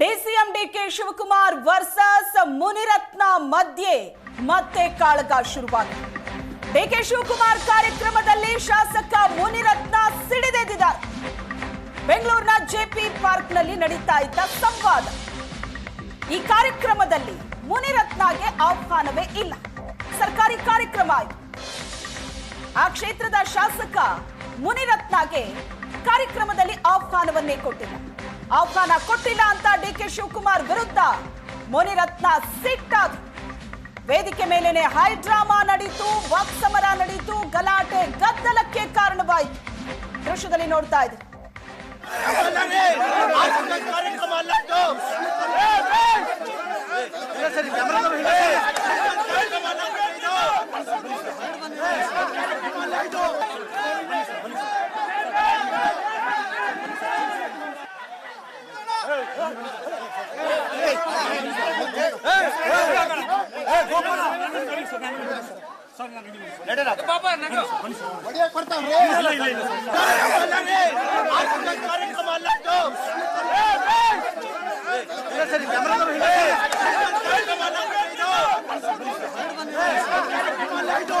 DCM DK Shivakumar versus Munirathna ಮಧ್ಯೆ ಮತ್ತೆ ಕಾಳಗ ಶುರುವಾಗಿದೆ ಡಿಕೆ ಶಿವಕುಮಾರ್ ಕಾರ್ಯಕ್ರಮದಲ್ಲಿ ಶಾಸಕ ಮುನಿರತ್ನ ಸಿಡಿದೆದ್ದಿದ್ದಾರೆ. ಬೆಂಗಳೂರಿನ ಜೆಪಿ ಪಾರ್ಕ್ನಲ್ಲಿ ನಡೀತಾ ಇದ್ದ ಸಂವಾದ. ಈ ಕಾರ್ಯಕ್ರಮದಲ್ಲಿ ಮುನಿರತ್ನಗೆ ಆಹ್ವಾನವೇ ಇಲ್ಲ. ಸರ್ಕಾರಿ ಕಾರ್ಯಕ್ರಮ ಆ ಕ್ಷೇತ್ರದ ಶಾಸಕ ಮುನಿರತ್ನಗೆ ಕಾರ್ಯಕ್ರಮದಲ್ಲಿ ಆಹ್ವಾನವನ್ನೇ ಕೊಟ್ಟಿಲ್ಲ ಆಹ್ವಾನ ಕೊಟ್ಟಿಲ್ಲ ಅಂತ ಡಿ ಕೆ ಶಿವಕುಮಾರ್ ವಿರುದ್ಧ ಮುನಿರತ್ನ ಸಿಟ್ಟಾದ್ರು ವೇದಿಕೆ ಮೇಲೇನೆ ಹೈ ಡ್ರಾಮಾ ನಡೀತು, ವಾಕ್ಸಮರ ನಡೀತು, ಗಲಾಟೆ, ಗದ್ದಲಕ್ಕೆ ಕಾರಣವಾಯಿತು. ದೃಶ್ಯದಲ್ಲಿ ನೋಡ್ತಾ ಇದ್ದೀವಿ ಕಾರ್ಯಕ್ರಮ ಅಲ್ಲ ಇದು. ಕಾರ್ಯಕ್ರಮ ಅಲ್ಲ ಇದು.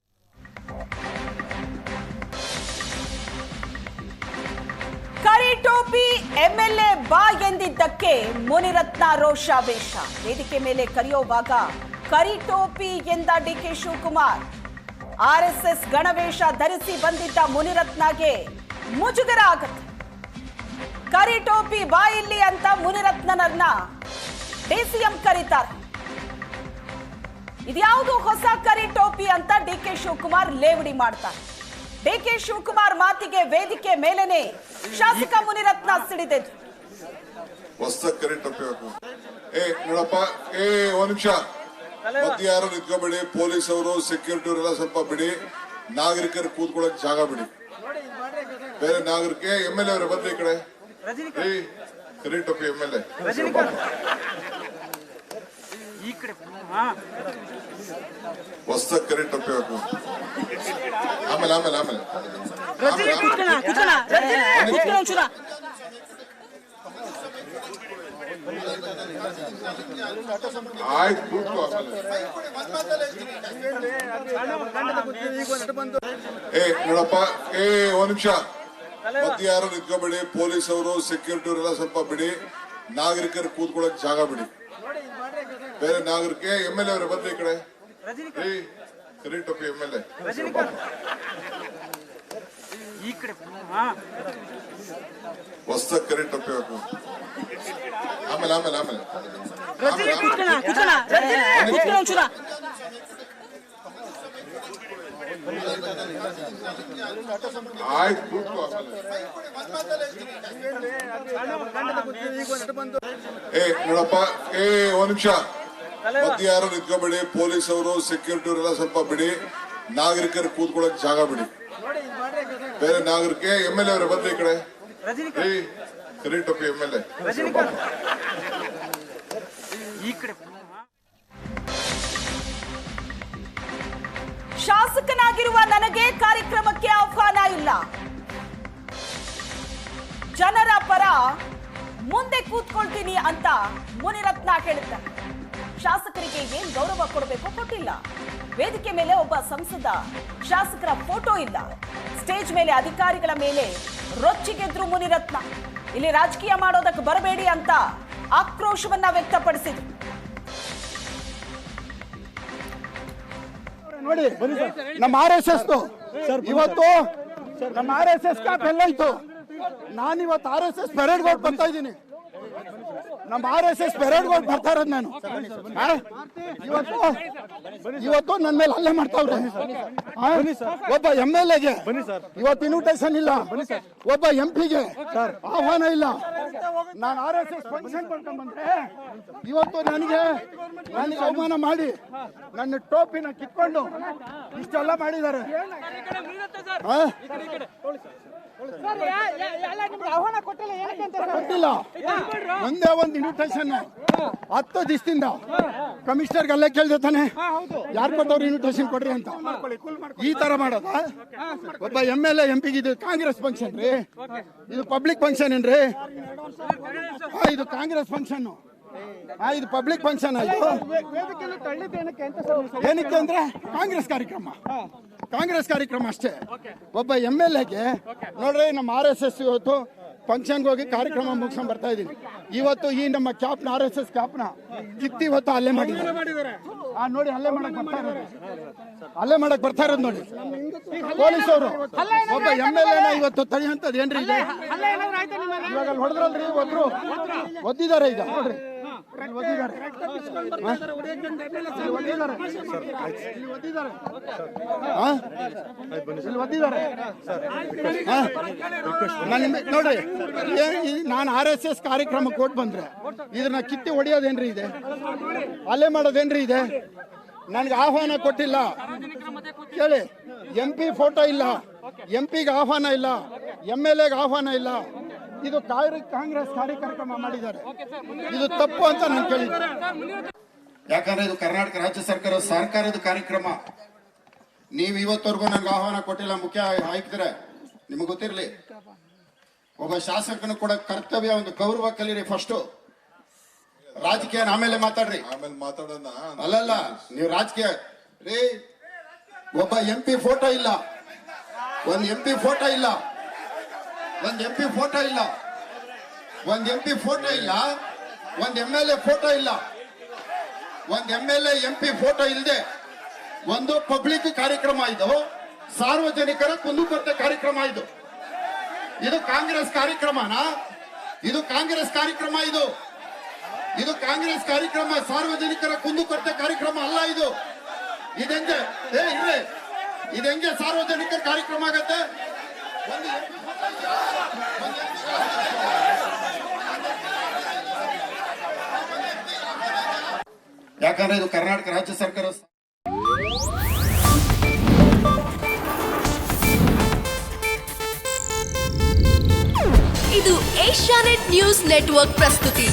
ಟೋಪಿ ಎಂಎಲ್ಎ ಬಾ ಎಂದಿದ್ದಕ್ಕೆ ಮುನಿರತ್ನ ರೋಷಾವೇಶ. ವೇದಿಕೆ ಮೇಲೆ ಕರೆಯುವಾಗ ಕರಿ ಟೋಪಿ ಎಂದ ಡಿಕೆ ಶಿವಕುಮಾರ್. ಆರ್ಎಸ್ಎಸ್ ಗಣವೇಶ ಧರಿಸಿ ಬಂದಿದ್ದ ಮುನಿರತ್ನಗೆ ಮುಜುಗರ ಆಗುತ್ತೆ. ಕರಿ ಟೋಪಿ ಬಾ ಇಲ್ಲಿ ಅಂತ ಮುನಿರತ್ನನನ್ನ ಡಿಸಿಎಂ ಕರೀತಾರೆ. ಇದ್ಯಾವುದು ಹೊಸ ಕರಿ ಟೋಪಿ ಅಂತ ಡಿ ಕೆ ಶಿವಕುಮಾರ್ ಲೇವಡಿ ಮಾಡ್ತಾರೆ. ಡಿ ಕೆ ಶಿವಕುಮಾರ್ ಮಾತಿಗೆ ವೇದಿಕೆ ಮೇಲೇನೆ ಶಾಸಕ ಮುನಿರತ್ನ ಹಾಕಬೇಕು ಏ ನೋಡಪ್ಪ ಏ ಒಂದ್ ನಿಮಿಷ. ಮತ್ತೆ ಯಾರು ನಿಂತ್ಕೋಬೇಡಿ ಪೊಲೀಸ್ ಅವರು ಸೆಕ್ಯೂರಿಟಿ ಅವರೆಲ್ಲ ಸ್ವಲ್ಪ ಬಿಡಿ. ನಾಗರಿಕರು ಕೂತ್ಕೊಳ್ಳಕ್ ಜಾಗ ಬಿಡಿ. ಬೇರೆ ನಾಗರಿಕೆ ಎಂ ಎಲ್ ಎ ಅವರೇ ಬಂದ್ರಿ ಈ ಕಡೆ. ಏ ಕರೆಂಟ್ ಟೊಪ್ಪಿ ಎಂ ಎಲ್ ಎ. ಹೊಸ್ದಾಗಿ ಕರೆಂಟ್ ಹಾಕಬೇಕು ಆಮೇಲೆ ಆಮೇಲೆ ಆಮೇಲೆ. ಆಮೇಲೆ. ಆಯ್ತು ಕೂತ್ಕೋ ಆಮೇಲೆ. ಏ ನೋಡಪ್ಪ ಏ ಒಂದ್ ನಿಮಿಷ. ಮತ್ತೆ ಯಾರು ನಿಂತ್ಕೋಬೇಡಿ ಪೊಲೀಸ್ ಅವರು ಸೆಕ್ಯೂರಿಟಿ ಅವರೆಲ್ಲ ಸ್ವಲ್ಪ ಬಿಡಿ. ನಾಗರಿಕರು ಕೂತ್ಕೊಳ್ಳಕ್ ಜಾಗ ಬಿಡಿ. ಬೇರೆ ನಾಗರಿಕೆ ಎಂ ಎಲ್ ಎ ಅವರೇ ಬಂದ್ರಿ ಈ ಕಡೆ. ಕರೆಂಟ್ ಟೊಪ್ಪಿ ಎಂ ಎಲ್ ಎ ಹೊಸ ಕರೆಂಟ್ ಟೊಪ್ಪಿ ಹಾಕು ಆಮೇಲೆ ಆಮೇಲೆ. ಆಮೇಲೆ. ಆಯ್ತು ಕೂತ್ಕೋ ಆಮೇಲೆ. ಏ ನೋಡಪ್ಪ. ಏ ಒಂದ್ ನಿಮಿಷ. ಮಧ್ಯ ಯಾರು ನಿಂತ್ಕೊಬೇಡಿ ಪೊಲೀಸ್ ಅವರು ಸೆಕ್ಯೂರಿಟಿ ಅವರೆಲ್ಲ ಸ್ವಲ್ಪ ಬಿಡಿ. ನಾಗರಿಕರು ಕೂತ್ಕೊಳಕ್ ಜಾಗ ಬಿಡಿ. ಬೇರೆ ನಾಗರಿಕ ಎಂ ಎಲ್ ಎ ಅವರೇ ಬಂದ್ರಿ ಈ ಕಡೆ. ಟೊಪ್ಪಿ ಎಂ ಎಲ್ ಎ ಶಾಸಕನಾಗಿರುವ ನನಗೆ ಕಾರ್ಯಕ್ರಮಕ್ಕೆ ಆಹ್ವಾನ ಇಲ್ಲ. ಜನರ ಪರ ಮುಂದೆ ಕೂತ್ಕೊಳ್ತೀನಿ ಅಂತ ಮುನಿರತ್ನ ಹೇಳಿದ್ದಾರೆ. ಶಾಸಕರಿಗೆ ಏನ್ ಗೌರವ ಕೊಡಬೇಕು ಕೊಟ್ಟಿಲ್ಲ. ವೇದಿಕೆ ಮೇಲೆ ಒಬ್ಬ ಸಂಸದ ಶಾಸಕರ ಫೋಟೋ ಇಲ್ಲ. ಸ್ಟೇಜ್ ಮೇಲೆ ಅಧಿಕಾರಿಗಳ ಮೇಲೆ ರೊಚ್ಚಿಗೆದ್ರು ಮುನಿರತ್ನ. ಇಲ್ಲಿ ರಾಜಕೀಯ ಮಾಡೋದಕ್ಕೆ ಬರಬೇಡಿ ಅಂತ ಆಕ್ರೋಶವನ್ನ ವ್ಯಕ್ತಪಡಿಸಿದ್ರು. ನೋಡಿ, ನಮ್ಮ ಆರ್ ಎಸ್ ಎಸ್ ಇವತ್ತು ನಮ್ಮ ಆರ್ ಎಸ್ ಎಸ್ ಕ್ಯಾಪ್ ಇತ್ತು ನಾನು ಇವತ್ತು ಆರ್ ಎಸ್ ಎಸ್ ಪೆರೇಡ್ ಬರ್ತಾ ಇದ್ದೀನಿ. ನಮ್ಮ ಆರ್ ಎಸ್ ಎಸ್ ಪೆರೇಡ್ಗೆ ಬರ್ತಾ ಇರೋದು ನಾನು. ಇವತ್ತು ಇವತ್ತು ನನ್ನ ಮೇಲೆ ಹಲ್ಲೆ ಮಾಡ್ತಾವ್ರೆ? ಒಬ್ಬ ಎಂ ಎಲ್ ಎಗೆ ಇವತ್ತು ಇನ್ವಿಟೇಷನ್ ಇಲ್ಲ. ಒಬ್ಬ ಎಂ ಪಿಗೆ ಆಹ್ವಾನ ಇಲ್ಲ. ನಾನು ಆರ್ ಎಸ್ ಎಸ್ ಫಂಕ್ಷನ್ ಬಂದ್ರೆ ಇವತ್ತು ನನಗೆ ನನಗೆ ಅವಮಾನ ಮಾಡಿ ನನ್ನ ಟೋಪಿನ ಕಿತ್ಕೊಂಡು ಇಷ್ಟೆಲ್ಲ ಮಾಡಿದ್ದಾರೆ. ಕೊಟ್ಟಿಲ್ಲ. ಒಂದೇ ಒಂದು ಇನ್ವಿಟೇಷನ್ ಹತ್ತು ದಿವಸದಿಂದ ಕಮಿಷನರ್ಗೆ ಅಲ್ಲೇ ಕೇಳಿದೆ ತಾನೆ. ಯಾರು ಕೊಟ್ಟವ್ರು ಇನ್ವಿಟೇಷನ್ ಕೊಡ್ರಿ ಅಂತ? ಈ ತರ ಮಾಡೋದ? ಒಬ್ಬ ಎಂ ಎಲ್ ಎಂ ಪಿಗೆ ಇದು ಕಾಂಗ್ರೆಸ್ ಫಂಕ್ಷನ್ ರೀ. ಇದು ಪಬ್ಲಿಕ್ ಫಂಕ್ಷನ್ ಏನ್ರಿ? ಇದು ಕಾಂಗ್ರೆಸ್ ಫಂಕ್ಷನ್ ಇದು ಪಬ್ಲಿಕ್ ಫಂಕ್ಷನ್ ಆಯ್ತು. ಏನಕ್ಕೆ ಅಂದ್ರೆ ಕಾಂಗ್ರೆಸ್ ಕಾರ್ಯಕ್ರಮ. ಕಾಂಗ್ರೆಸ್ ಕಾರ್ಯಕ್ರಮ ಅಷ್ಟೇ. ಒಬ್ಬ ಎಂ ಎಲ್ ಎಗೆ ನೋಡ್ರಿ ನಮ್ಮ ಆರ್ ಎಸ್ ಎಸ್ ಇವತ್ತು ಫಂಕ್ಷನ್ಗೆ ಹೋಗಿ ಕಾರ್ಯಕ್ರಮ ಮುಗಿಸ್ಕೊಂಡ್ ಬರ್ತಾ ಇದೀನಿ ಇವತ್ತು ಈ ನಮ್ಮ ಕ್ಯಾಪ್ನ ಆರ್ ಎಸ್ ಎಸ್ ಕ್ಯಾಪ್ನ ಕಿತ್ತಿ ಇವತ್ತು ಅಲ್ಲೇ ಮಾಡಿದ್ದಾರೆ. ಆ ನೋಡಿ ಅಲ್ಲೇ ಮಾಡಕ್ ಬರ್ತಾ ಇರೋದು. ಅಲ್ಲೇ ಮಾಡಕ್ ಬರ್ತಾ ಇರೋದು ನೋಡಿ. ಪೊಲೀಸ್ ಅವರು ಒಬ್ಬ ಎಂ ಎಲ್ ಎನ ಇವತ್ತು ತಡೆಯುವಂತದ್ದು ಏನ್ರಿ ಇವಾಗ ಹೊಡೆದ್ರಲ್ರಿ ಒಬ್ರು. ಒದ್ದಿದ್ದಾರೆ ಈಗ ನೋಡ್ರಿ. ನೋಡ್ರಿ ನಾನು ಆರ್ ಎಸ್ ಎಸ್ ಕಾರ್ಯಕ್ರಮಕ್ಕೆ ಕೊಟ್ಟು ಬಂದ್ರೆ ಇದನ್ನ ಕಿತ್ತಿ ಹೊಡಿಯೋದೇನ್ರಿ ಇದೆ? ಅಲೆ ಮಾಡೋದೇನ್ರಿ ಇದೆ? ನನ್ಗೆ ಆಹ್ವಾನ ಕೊಟ್ಟಿಲ್ಲ. ಕೇಳಿ ಎಂ ಪಿ ಫೋಟೋ ಇಲ್ಲ. ಎಂ ಪಿಗೆ ಆಹ್ವಾನ ಇಲ್ಲ. ಎಂ ಎಲ್ ಎಗೆ ಆಹ್ವಾನ ಇಲ್ಲ. ಇದು ಕಾಂಗ್ರೆಸ್ ಕಾಂಗ್ರೆಸ್ ಕಾರ್ಯಕ್ರಮ ಮಾಡಿದ್ದಾರೆ. ಇದು ತಪ್ಪು ಅಂತ ನಾನು ಕೇಳಿದ್ದೆ ಯಾಕಂದ್ರೆ ಇದು ಕರ್ನಾಟಕ ರಾಜ್ಯ ಸರ್ಕಾರ ಸರ್ಕಾರದ ಕಾರ್ಯಕ್ರಮ. ನೀವು ಇವತ್ತವರೆಗೂ ನನ್ಗೆ ಆಹ್ವಾನ ಕೊಟ್ಟಿಲ್ಲ ಮುಖ್ಯ ಆಯುಕ್ತರೆ. ನಿಮಗೆ ಗೊತ್ತಿರಲಿ ಒಬ್ಬ ಶಾಸಕನು ಕೂಡ ಕರ್ತವ್ಯ ಒಂದು ಗೌರವ ಕಲೀರಿ ಫಸ್ಟ್ ರಾಜಕೀಯ ಆಮೇಲೆ ಮಾತಾಡ್ರಿ. ಆಮೇಲೆ ಮಾತಾಡೋಣ. ಅಲ್ಲಲ್ಲ ನೀವು ರಾಜಕೀಯ. ರೀ ಒಬ್ಬ ಎಂ ಪಿ ಫೋಟೋ ಇಲ್ಲ. ಒಂದ್ ಎಂ ಪಿ ಫೋಟೋ ಇಲ್ಲ. ಒಂದ್ ಎಂ ಪಿ ಫೋಟೋ ಇಲ್ಲ. ಒಂದು ಎಂ ಪಿ ಫೋಟೋ ಇಲ್ಲ. ಒಂದು ಎಂ ಎಲ್ ಎ ಫೋಟೋ ಇಲ್ಲ. ಒಂದು M L A M P photo ಇಲ್ಲದೆ ಒಂದು ಪಬ್ಲಿಕ್ ಕಾರ್ಯಕ್ರಮ ಇದು. ಸಾರ್ವಜನಿಕರ ಕುಂದುಕೊರತೆ ಕಾರ್ಯಕ್ರಮ ಇದು. ಇದು ಕಾಂಗ್ರೆಸ್ ಕಾರ್ಯಕ್ರಮನಾ? ಇದು ಕಾಂಗ್ರೆಸ್ ಕಾರ್ಯಕ್ರಮ ಇದು. ಇದು ಕಾಂಗ್ರೆಸ್ ಕಾರ್ಯಕ್ರಮ, ಸಾರ್ವಜನಿಕರ ಕುಂದುಕೊರತೆ ಕಾರ್ಯಕ್ರಮ ಅಲ್ಲ ಇದು. ಇದೆಂಗೆ? ಏ ಇದೆಂಗೆ ಸಾರ್ವಜನಿಕರ ಕಾರ್ಯಕ್ರಮ ಆಗತ್ತೆ? ಒಂದು ಯಾಕಂದ್ರೆ ಇದು ಕರ್ನಾಟಕ ರಾಜ್ಯ ಸರ್ಕಾರ ಇದು ಏಷ್ಯಾನೆಟ್ ನ್ಯೂಸ್ ನೆಟ್ವರ್ಕ್ ಪ್ರಸ್ತುತಿ.